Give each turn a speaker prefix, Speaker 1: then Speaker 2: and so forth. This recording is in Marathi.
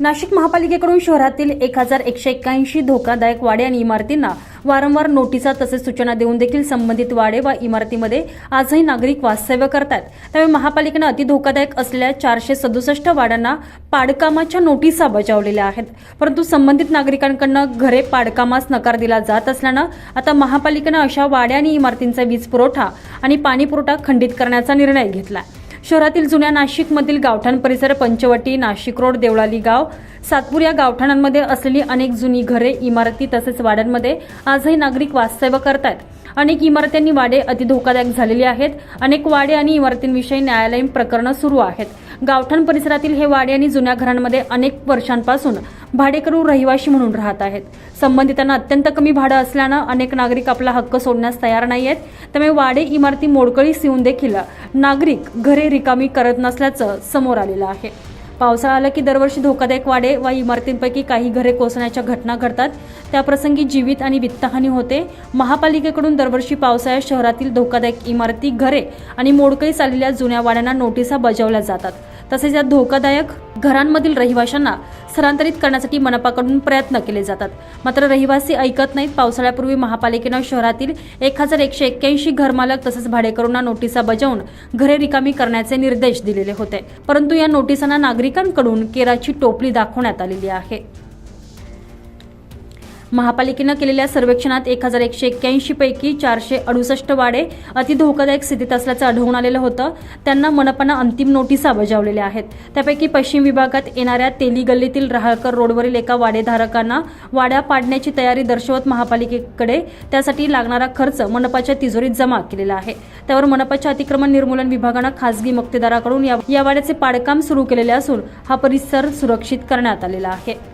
Speaker 1: नाशिक महापालिकेकडून शहरातील एक हजार एकशे एक्क्याऐंशी धोकादायक वाडे आणि इमारतींना वारंवार नोटिसा तसेच सूचना देऊन देखील संबंधित वाडे व इमारतीमध्ये आजही नागरिक वास्तव्य करतात. त्यामुळे महापालिकेनं अति धोकादायक असलेल्या चारशे सदुसष्ट वाड्यांना पाडकामाच्या नोटिसा बजावलेल्या आहेत. परंतु संबंधित नागरिकांकडनं घरे पाडकामास नकार दिला जात असल्यानं आता महापालिकेनं अशा वाड्या आणि इमारतींचा वीज पुरवठा आणि पाणी पुरवठा खंडित करण्याचा निर्णय घेतला आहे शहरातील जुन्या नाशिकमधील गावठाण परिसर पंचवटी नाशिक रोड देवळाली गाव सातपूर या गावठाणांमध्ये असलेली अनेक जुनी घरे इमारती तसेच वाड्यांमध्ये आजही नागरिक वास्तव्य करतात अनेक इमारत्यांनी वाडे अति धोकादायक झालेली आहेत. अनेक वाडे आणि इमारतींविषयी न्यायालयीन प्रकरणं सुरू आहेत. गावठाण परिसरातील हे वाडे आणि जुन्या घरांमध्ये अनेक वर्षांपासून भाडेकरू रहिवाशी म्हणून राहत आहेत. संबंधितांना अत्यंत कमी भाडं असल्यानं अनेक नागरिक आपला हक्क सोडण्यास तयार नाही आहेत. त्यामुळे वाडे इमारती मोडकळीस येऊन देखील नागरिक घरे रिकामी करत नसल्याचं समोर आलेलं आहे. पावसाळा आला की दरवर्षी धोकादायक वाडे व इमारतींपैकी काही घरे कोसळण्याच्या घटना घडतात. त्याप्रसंगी जीवित आणि वित्तहानी होते. महापालिकेकडून दरवर्षी पावसाळ्यात शहरातील धोकादायक इमारती घरे आणि मोडकळीस आलेल्या जुन्या वाड्यांना नोटिसा बजावल्या जातात. तसेच या धोकादायक घरांमधील रहिवाशांना स्थलांतरित करण्यासाठी मनपाकडून प्रयत्न केले जातात. मात्र रहिवासी ऐकत नाहीत. पावसाळ्यापूर्वी महापालिकेनं शहरातील एक हजार एकशे एक्क्याऐंशी घरमालक तसंच भाडेकरूंना नोटिसा बजावून घरे रिकामी करण्याचे निर्देश दिलेले होते. परंतु या नोटिसांना नागरिकांकडून केराची टोपली दाखवण्यात आलेली आहे. महापालिकेनं केलेल्या सर्वेक्षणात एक हजार एकशे एक्क्याऐंशी पैकी चारशे अडुसष्ट वाडे अति धोकादायक स्थितीत असल्याचं आढळून आलेलं होतं. त्यांना मनपानं अंतिम नोटिसा बजावलेल्या आहेत. त्यापैकी पश्चिम विभागात येणाऱ्या तेली गल्लीतील राहकर रोडवरील एका वाडेधारकांना वाड्या पाडण्याची तयारी दर्शवत महापालिकेकडे त्यासाठी लागणारा खर्च मनपाच्या तिजोरीत जमा केलेला आहे. त्यावर मनपाच्या अतिक्रमण निर्मूलन विभागानं खासगी मक्तेदाराकडून या या वाड्याचे पाडकाम सुरू केलेले असून हा परिसर सुरक्षित करण्यात आलेला आहे.